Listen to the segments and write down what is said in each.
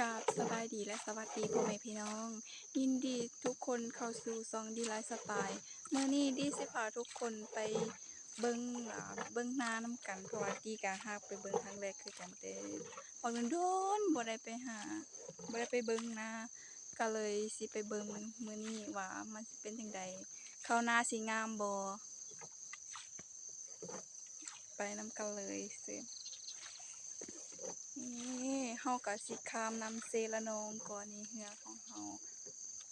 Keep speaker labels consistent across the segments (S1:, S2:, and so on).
S1: กราบสบายดีและสวัสดีพ่อแม่พี่น้อง ยินดีทุกคนเข้าสู่ซองดีไลฟ์สไตล์เมื่อนี้ดีสิพาทุกคนไปเบิ้งเบิ้งนาน้ำกันเพราะว่าดีกาหากไปเบิ้งครั้งแรกคือกันแต่พอโดนบ่ได้ไปหาบ่ได้ไปเบิ้งนาก็เลยสิไปเบิ้งมื้อนี้ว่ามันสิเป็นจังใดเข้าวนาสิงามบ่ไปน้ำกันเลยสิ นี่เฮากับสิคามนำเซละนองก่อนนี่เฮือของเฮา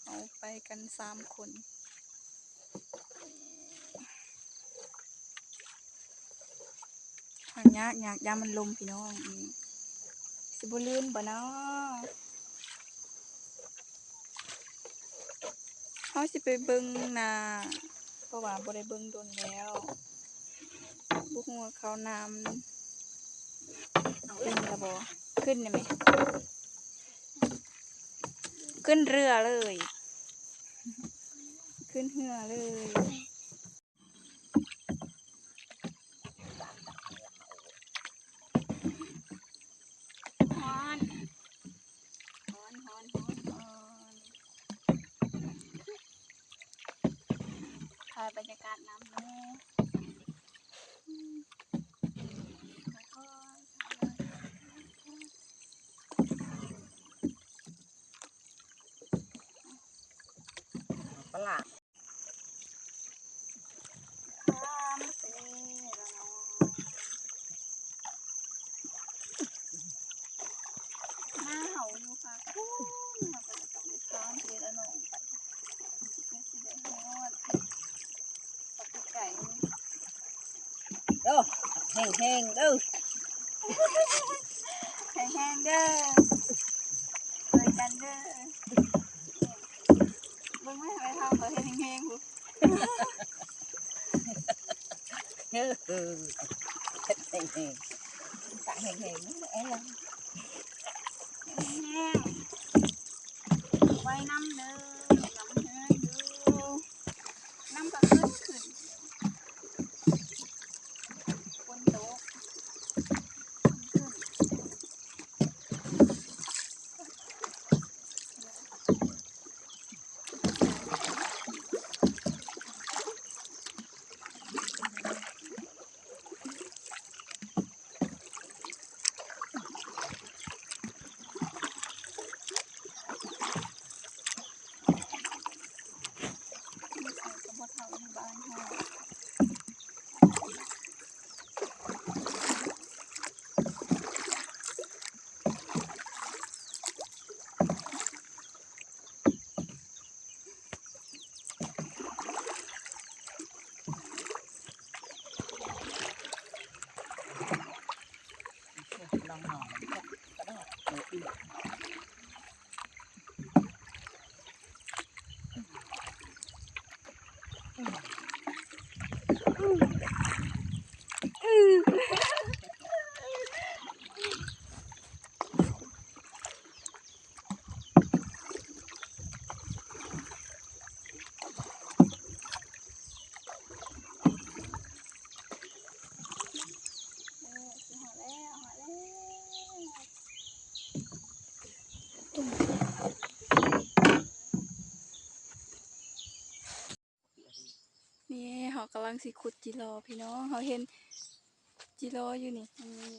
S1: เฮาไปกันสามคนทางยากยากยามันลมพี่น้องสิบ่ลื่นบ่เนาะเฮาสิไปเบิ่งนาเพราะว่าบ่ได้เบิ่งโดนแล้วบ่ฮู้ว่าเขาน้ำ ขึ้นระบอขึ้นได้ไหมขึ้นเรือเลย ขึ้นเรือเลยฮอนฮอนฮอนฮอนฮอนถ่ายบรรยากาศน้ำเนาะอืมค่อยๆถ่ายเลย
S2: ปลา
S1: ข้ามเสละนองมาเห่าอยู่ค่ะคุณเราก็จะต้องไปข้ามเสละนองไปเพื่อสิได้ฮอดปักกไก่นี่
S2: เด้อ แห้งแห้งๆเด้อ
S1: แห้งๆเด้อเลยกันเด้อเบิ่งไม่ทำไมเท่าเขาเฮ็ดแห้งๆผู้
S2: เออเออแห้งแห้งๆตาแห้งแห้งๆนี่แหละ
S1: แห้งๆไว้น้ำเด้อน้ำแห้งอยู่น้ำก็ขึ้นขึ้นบนโต๊ะขึ้น มีใส่กระบอกเท่าที่บ้านห้า
S2: ลองหอมก็ได้เอออีก
S1: เออสิหอแล้วหอแล้วนี่เขา กำลังสิขุดจิโร่พี่น้องเขาเห็นจิโร่อยู่นี่นี่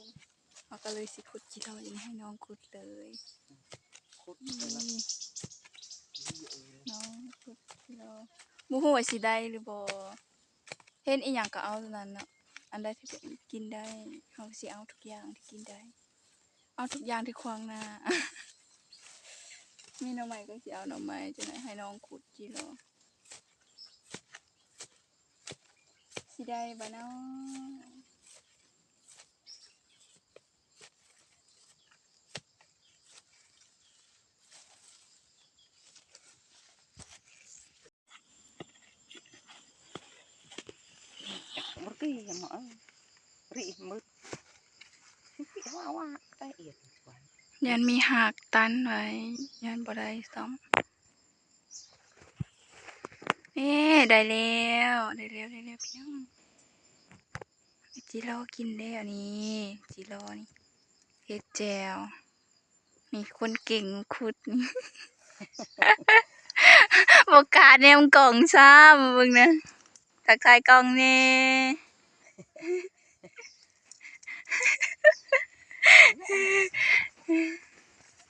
S1: เขาก็เลยสิขุดจิโร่อยู่นี่ให้น้องขุดเลย
S2: คุด
S1: นี่
S2: ไปแล้ว
S1: น้องขุดจิโร่มูฮูว่าสิได้หรือบ่เห็นอีหยังก็เอาเท่านั้นเนาะอันใดที่เป็นกินได้เขาสิเอาทุกอย่างที่กินได้ เอาทุกอย่างที่ควางหน้ามีหน่อไม้ก็สิเอาหน่อไม้จะไหนให้น้องขุดจิโร่ สิได้บ่เนาะ
S2: มือกี้ยังมารีมืดว่าว่าได้เอียดกว่า
S1: ยันมีหักตันไว้ยันบ่ได้ซ้อม เอ๊ได้แล้วได้แล้วได้แล้วพี่น้องจิโร่กินได้อันนี้จิโร่นี่เฮ็ดแจวมีคนเก่งขุดนี่บอกกล้าแนมกล่องซ้ำมึงนะทักทายกล่องนี่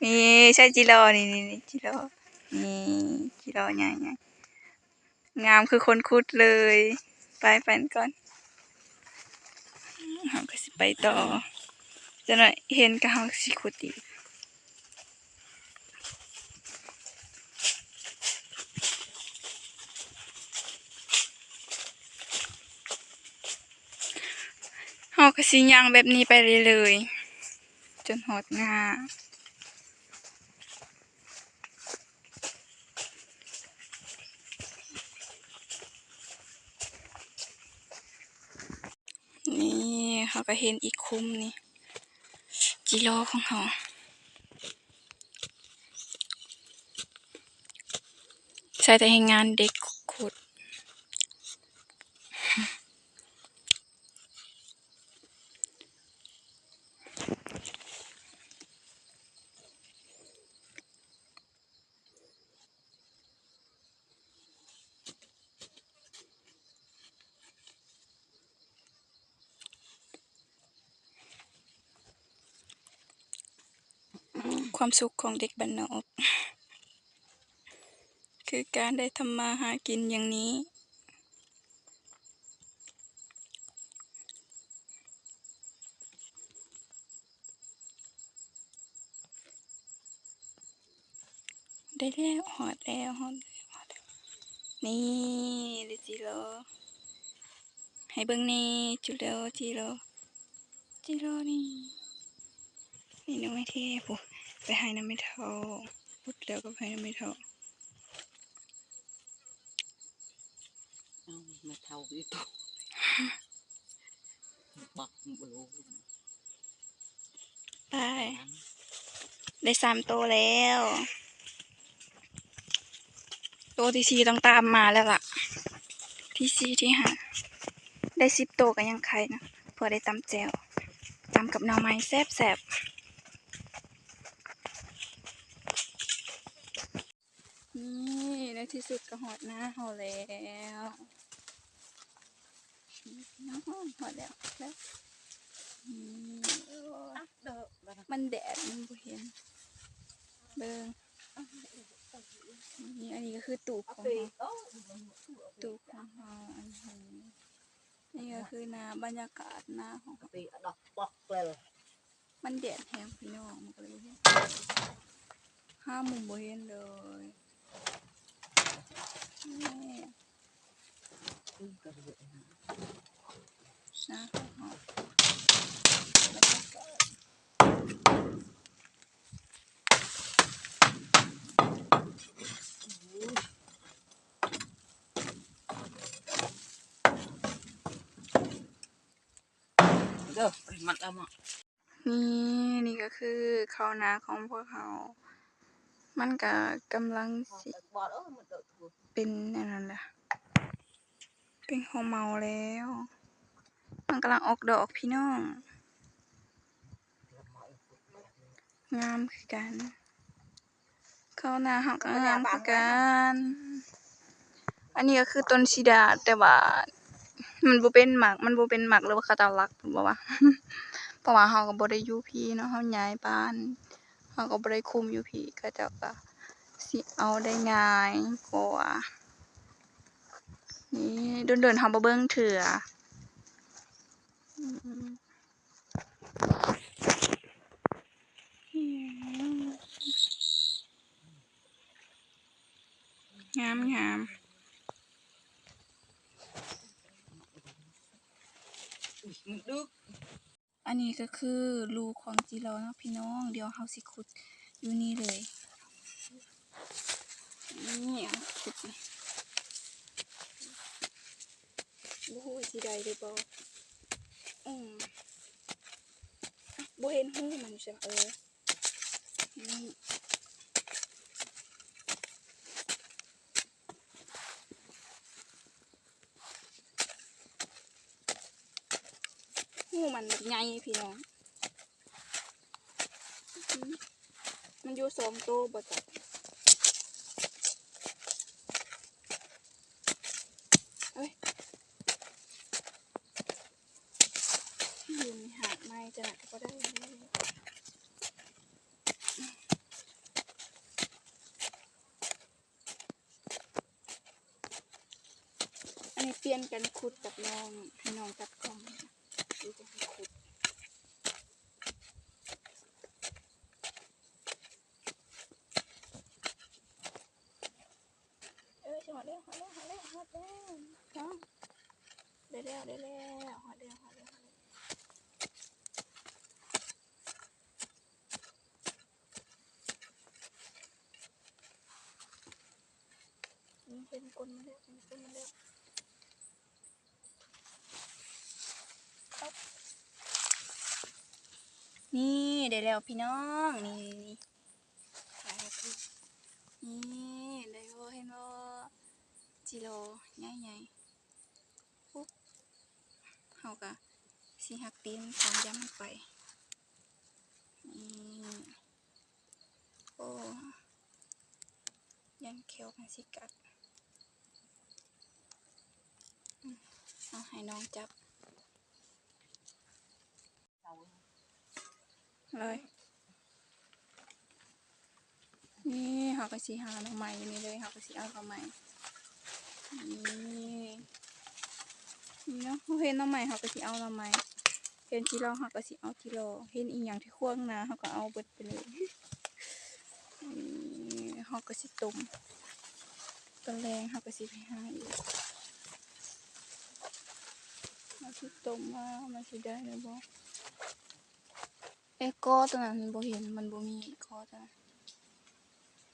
S1: นี่ใช่จิโร่นี่นี่นี่จิโร่นี่จิโร่ใหญ่ใหญ่ งามคือคนคุดเลย ไปไปก่อนเราก็สิไปต่อจะหน่อยเห็นก็เราสิคุดอีกเราก็สิย่างแบบนี้ไปเรื่อยๆจนหดงา นี่เขา ก็เห็นอีกคุ้มนี่จิโร่ของเขาใช้แต่ให้งานเด็กขุด ความสุขของเด็กบ้านนอกคือการได้ทำมาหากินอย่างนี้ ได้แล้วหอดแล้วหอดแล้วหอดแล้วนี่เดจิโรให้เบิ่งนี่จุโรจิโรจิโรนี่นี่น้องไม่เทปุ๊ ไปให้น้ำไม่เท่าพุดแล้วก็ไปให้น้ำไม่เท่า
S2: เอามาเท่าอีตัวบักเบล
S1: ไปได้สามตัวแล้ว ตัวที่สี่ต้องตามมาแล้วล่ะ ที่สี่ที่ห้าได้สิบตัวก็ยังใครนะเพื่อได้ตำแจวตำกับหน่อไม้แซ่บแซ่บนี่ใน ที่สุดก็หอดหน้าเฮาแล้วน้องหอดแล้วแล้วมันแดดมันบ่เห็น เบิ่งนี่อันนี้ก็คือตูบของเราตูบของเราอันนี้นี่ก็คือนาบรรยากาศหน้าของเรา
S2: ปีดอกบอกเลย
S1: มันแดดแห้งพี่น้องมันก็เลยห้ามุมบ่เห็นเลย นี่
S2: อือก็เยอะนี่
S1: นี่ก็คือข้าวนาของพวกเขา มันก็กำลังสิ
S2: เป็
S1: นอันนั้นแหละเป็นหัวเมาแล้ว มันกำลังออกดอกพี่น้อง งามคือกันข้าวนาเขาก็งามคือกัน อันนี้ก็คือต้นชิดาแต่ว่ามันบ่เป็นหมากมันบ่เป็นหมากหรือว่าเขาเจ้ารักบ่ว่าเพราะว่าเฮาก็บ่ได้อยู่พี่เนาะเฮาย้ายบ้าน เฮาก็บ่ได้คุมอยู่พี่เขาเจ้าก็สิเอาได้ง่ายกว่านี่โดนๆเฮาบ่เบิ่งเถื่อองามงาม
S2: มึงดึก
S1: อันนี้ก็คือรูของจีรอเนาะพี่น้อง เดี๋ยวเฮาสิขุดอยู่นี่เลยนี่เอาขุดนี่บ่ฮู้ว่าสิได้หรือบ่อืมอะบ่เห็นหูมันใช่ไหมเออ มันแบบใหญ่พี่น้อง มันอยู่สองตัวบ่จับเอ้ยอยู่ในหาดไม้จะหนักก็ได้เลยอันนี้เปลี่ยนกันขุดกับน้องให้น้องจับกล้อง จะขุดเออหอดแล้วหอดแล้วหอดแล้วหอดแล้วน้องได้แล้วได้แล้วหอดแล้วหอดแล้วหอดแล้วนี่เป็นกลนมาแล้วเป็นกลนมาแล้วอ๊อบ นี่ได้แล้วพี่น้องนี่นี่ถ่ายให้ดูนี่ได้บ่เห็นบ่จิโลใหญ่ๆปุ๊บเฮากะสิหักตีนตามย้ำไปนี่โอ้ยันเขียวมันสิกัดเอาให้น้องจับ
S2: เอา
S1: เลย นี่เฮากะสิหาหน่อไม้นี่เลยเฮากะสิเอาหน่อไม้นี่นี่เนาะเห็นหน่อไม้เฮาก็สิเอาหน่อไม้เห็นจิโร่เฮาก็สิเอาจิโรเห็นอีหยังที่ควงนาเฮาก็เอาเบิดไปเลยนี่เฮาก็สิต้มตอนแรงเฮาก็สิไปหาอีกเฮาสิต้มว่ามันสิได้หรือบ่ เอ้กอตัวนั้นบ่เห็นมันบ่มีกอตัวนั้น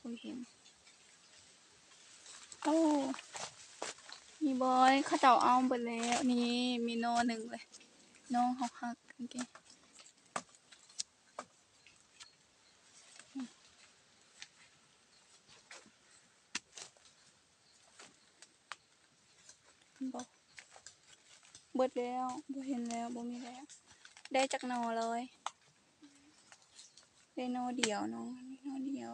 S1: บ่เห็นโอ้มีบอยเขาเจ้าเอาไปแล้วนี่มีโนหนึ่งเลย น้องเขาหักกางเกงอืมบอกเบิดแล้วบ่เห็นแล้วบ่มีแล้ว ได้จากนอเลย ได้นเดียวน้องนี่นเดียว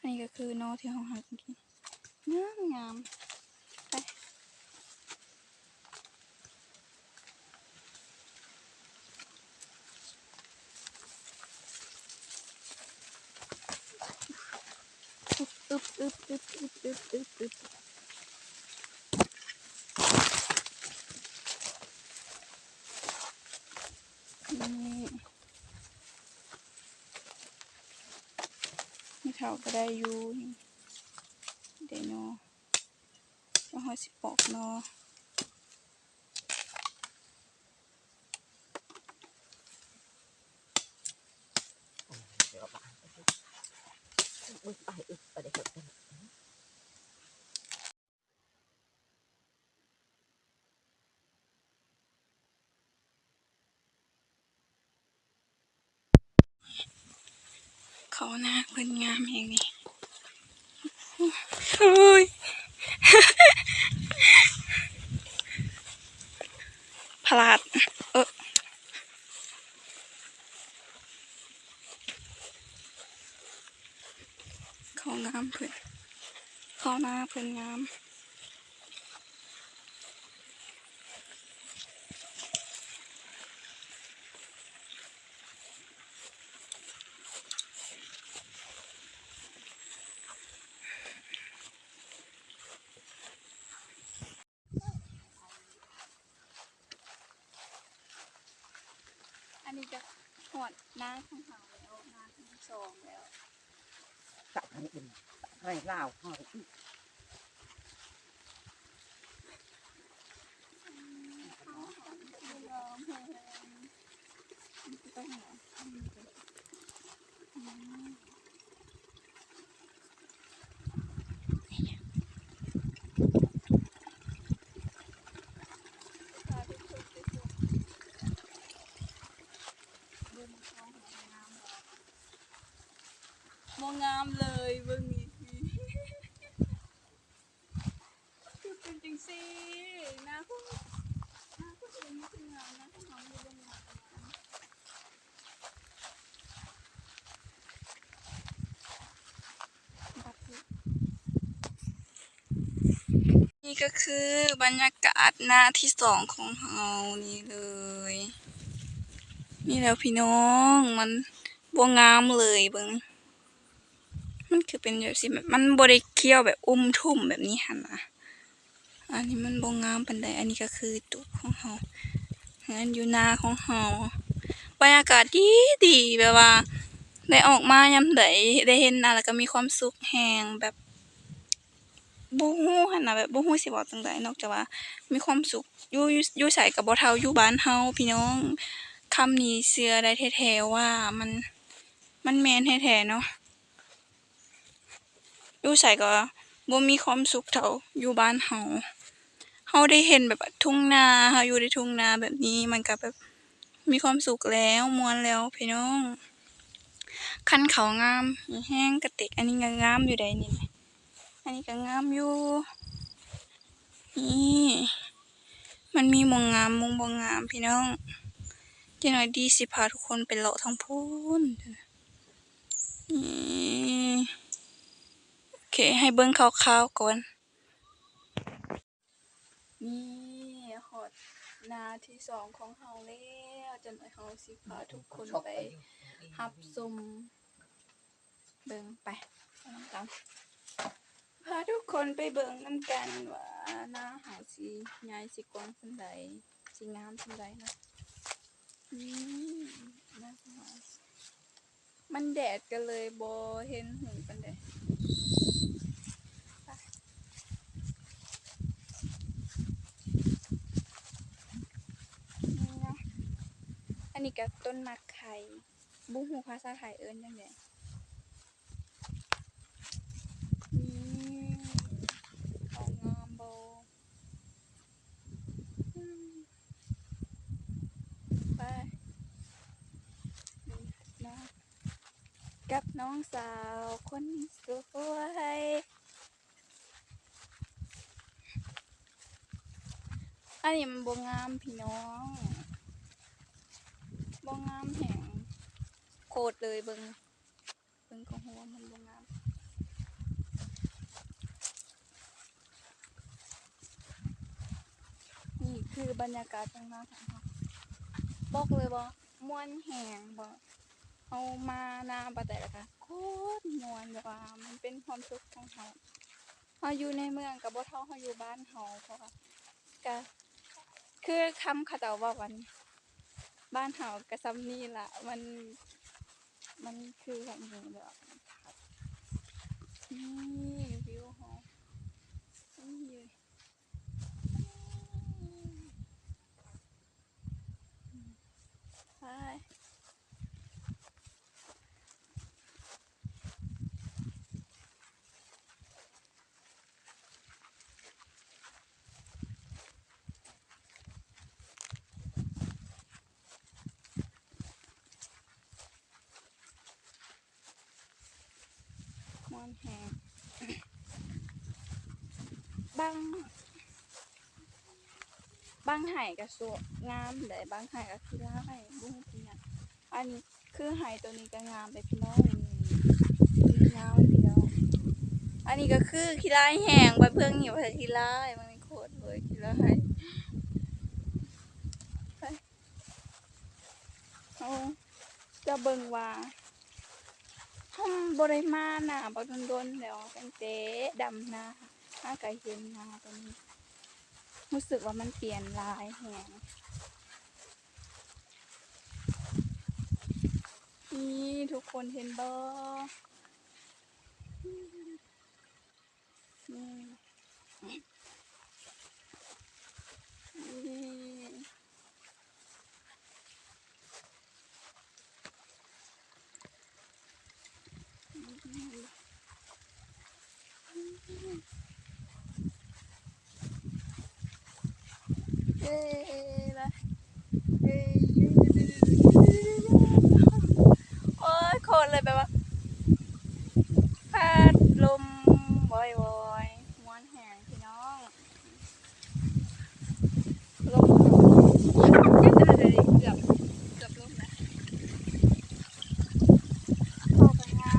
S1: อันนี้ก็คือโนที่เราหักกี้งามงามไปอึบอึบอึบอึบอึบอึบอึบอึบนี่ นี่เท่าก็ได้อยู่นี่เดโนแล้วหอยสิปอกเนาะ
S2: ดี๋ยวเอาไปบึ้งไปอึบไปได้เถอะ
S1: เขาหน้าเพิ่นงามแห่งนี้โอ้ย พ ลาด เออเขางามเพื่อนเขาหน้าเพื่อนงา
S2: ม
S1: phải vào hỏi. Mong ngam lời vương สินะคุณนะคุณเป็นนักงานนะคุณหอมอยู่บนหลังนี่ก็คือบรรยากาศหน้าที่สองของเฮานี่เลย นี่แล้วพี่น้องมันบวงามเลยเบิงมันคือเป็นแบบสิมันบริเคียวแบบอุ้มทุ่มแบบนี้หันนะ อันนี้มันบวงามปันใดอันนี้ก็คือตุกของเฮางั้นอยู่นาของเฮาบรรยากาศดีดีแบบว่า ได้ออกมายามใดได้เห็นนาแล้วก็มีความสุขแหงแบบบ่ฮู้หันนะแบบบ่ฮู้สิเว้าจังไดนอกจากว่า มีความสุขอยู่อยู่อยู่ก็บ่เทาอยู่บ้านเฮาพี่น้องคำนี้เชื่อได้แท้ๆว่ามันมันแมนแท้ๆเนาะอยู่ไสก็บ่มีความสุขเท่าอยู่บ้านเฮา เฮาได้เห็นแบบทุ่งนาเฮาอยู่ในทุ่งนาแบบนี้มันก็แบบมีความสุขแล้วมวนแล้วพี่น้องคันเขางามแห้งกระติก อันนี้ก็งามอยู่ได้นี่อันนี้ก็งามอยู่นี่มันมีมงงามมงบ่งามพี่น้องเดี๋ยวหน่อยดีสิพาทุกคนไปเลาะทางพูนนี่โอเคให้เบิ่งคร่าวๆก่อน นี่ฮอดนาที่สองของเฮาแล้วจนหน่อยเฮาสิพาทุกคนไปหับซุมเบิ่งไปไปนำกันพาทุกคนไปเบิ่งนำกันว่าหน้าหาสีใหญ่สีกว้างสันใดสีงามสันใดนะนี่นะมันแดดกันเลยบ่เห็นหูปันใดไปนี่นะ อันนี้ก็ต้นมักไข่บุ้งหูภาษาไทยเอิ้นจังไดนี่เอางามบ่ไปนี่นะกับน้องสาวคนสวยอันนี้มันบ่งามพี่น้อง บ่งามแหงโคตรเลยเบิงเบิงของหัวมันบ่งามนี่คือบรรยากาศข้างหน้าของเราบอกเลยบ่ม่วนแหงบ่เอามาน้าบัดแต่ละค่ะโคตรม่วนแบบว่ามันเป็นความสุขของเราเฮาอยู่ในเมืองกับบ่เท่าเฮาอยู่บ้านเฮาเพราะว่าก็คือคำเขาเจ้าว่าวัน บ้านเฮากระซำนี่ละมันมันคือแบบนี้แบบนี่วิวหอนี่ไปมอนแหงบาง บางไห่ก็สวยงามเลยบางไห่ก็คือร้ายบุ้งเป็นหยังอันนี้คือไห่ตัวนี้ก็งามไปพี่น้องนี่นี่งามไปพี่น้องอันนี้ก็คือขี้ร้ายแห้งใบเพื่องหิวแต่ขี้ร้ายมันโคตรเลยขี้ร้ายไปเอาจะเบิ่งว่าห้องบริมาหนาบักโดนๆแล้วตั้งแต่ดำนาถ้าไกเห็นนาตรงนี้ รู้สึกว่ามันเปลี่ยนลายแหงนี่ทุกคนเห็นบ่นี่นี่เอ้ยละเอ้ย โอ้ยคนเลยแบบว่าพัดลมบ่อยๆม้วนแหงพี่น้องลมเดี๋ยวๆๆเกือบเกือบลมนะเข้าไปงา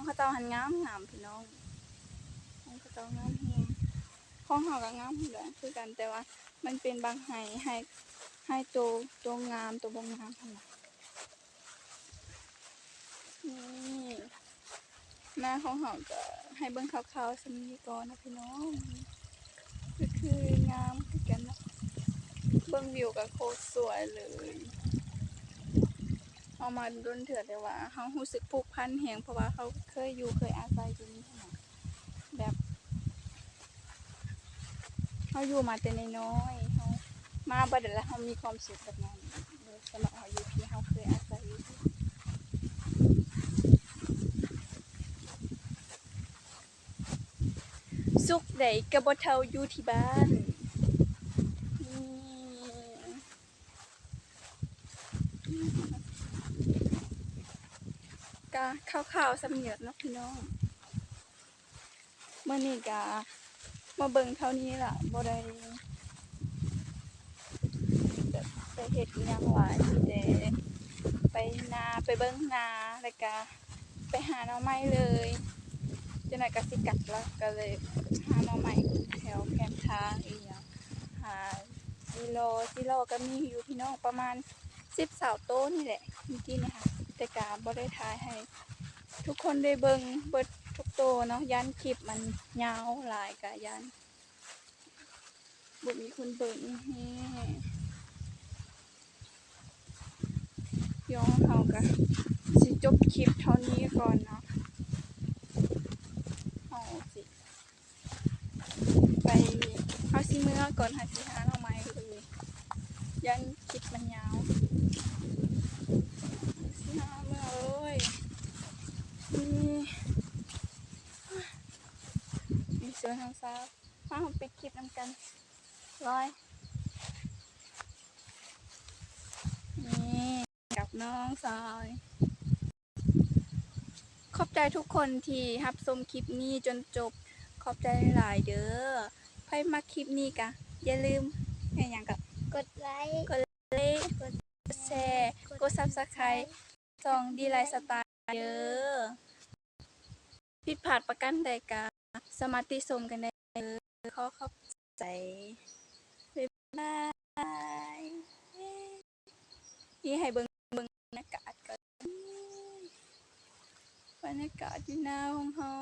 S1: ของขาเจ้าหันงามงามพี่น้องห้องขาเจ้างามเฮงของเขาก็งามเหลือนคือกันแต่ว่ามันเป็นบางไห้ไห้ไห้ตัวตัวงามตัวบงงามขนาดนี่หน้าของเขาก็ให้เบิ้งขาวๆสมีก่อนนะพี่น้องก็คืองามคือกันนะเบิ้งวิวกับโคตรสวยเลย เอามาดนเถื่อแต่ว่าเฮารู้สึกผูกพันแฮงเพราะว่าเขาเคยอยู่เคยอาศัยอยู่นี่หั่นน่ะแบบเฮาอยู่มาแต่น้อยเฮามาบัดนี้แล้วเฮามีความสุขแบบนั้นสำหรับเฮาอยู่ที่เฮาเคยอาศัยอยู่สุขใดก็บ่เทาอยู่ที่บ้าน กะ ข่าวๆสำเนียดเนาะพี่น้องเมื่อนี้กะมาเบิ่งเท่านี้ล่ะบ่ได้แบบไปเฮ็ดยังหลายมีแต่ไปนาไปเบิ่งนาแล้วก็ไปหาน่อไม้เลยจังได๋ก็สิกลับแล้วก็เลยหาน่อไม้แถวแคมทางอีหยังหากิโลกิโลก็มีอยู่พี่น้องประมาณ10เสาวโต้นี่แหละเมื่อกี้นี่ค่ะแต่กาบ่ได้ถ่ายให้ ทุกคนได้เบิงเบิดทุกโตวเนาะยันคลิปมันยาวหลายกะยันบ่มีคนเบิงนี่ย้อนเฮากะสิจบคลิปเท่านี้ก่อนเนาะเฮาสิไปเฮาสิเมื่อก่อนหาสิหาหน่อไม้เลยยันคลิปมันยาว น้ำเอ้ย นี่มีสวนทางซ้ายมาผมปิดคลิปน้ำกันร้อยนี่กับน้องซอยขอบใจทุกคนที่รับชมคลิปนี้จนจบขอบใจหลายเด้อใครมาคลิปนี้กะอย่าลืมแค่อย่างกับ
S3: กดไลค์
S1: กดไลค์กดแชร์กด Subscribe จองดีไลฟ์สไตล์ เยอะผิดพลาดประกันใดกาสมาธิสมกันได้เลยขอขอบใจบ๊ายบายนี่ให้เบิ่งเบิ่งบรรยากาศก่อนบรรยากาศที่หน้าของเฮา